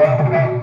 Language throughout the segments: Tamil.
Thank you.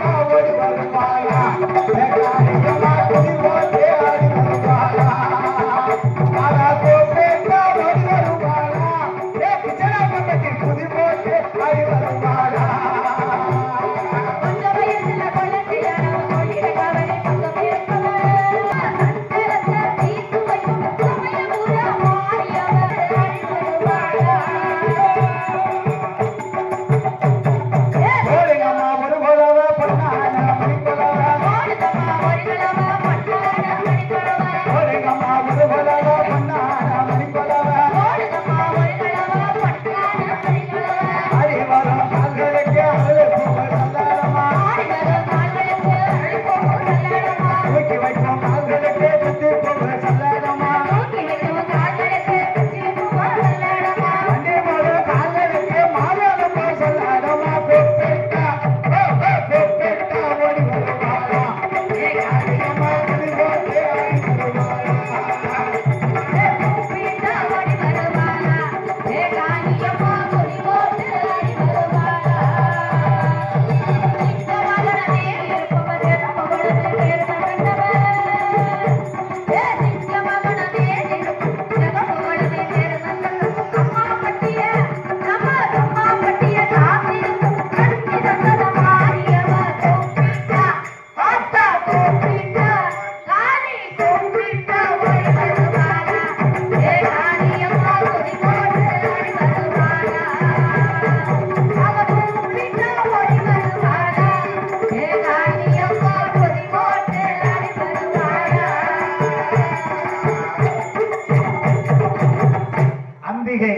பத்திரிகை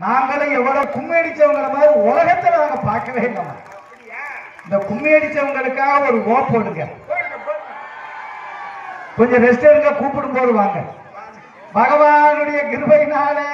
நாங்களும் எவ்வளவு கும்மி அடிச்சவங்கள மாதிரி உலகத்துல நாங்க பார்க்கவே இல்லை இந்த கும்மி அடிச்சவங்களுக்காக ஒரு ஓ போடுங்க. கொஞ்சம் ரெஸ்ட் எடுக்க கூப்பிடும் போது வாங்க. பகவானுடைய கிருபையினாலே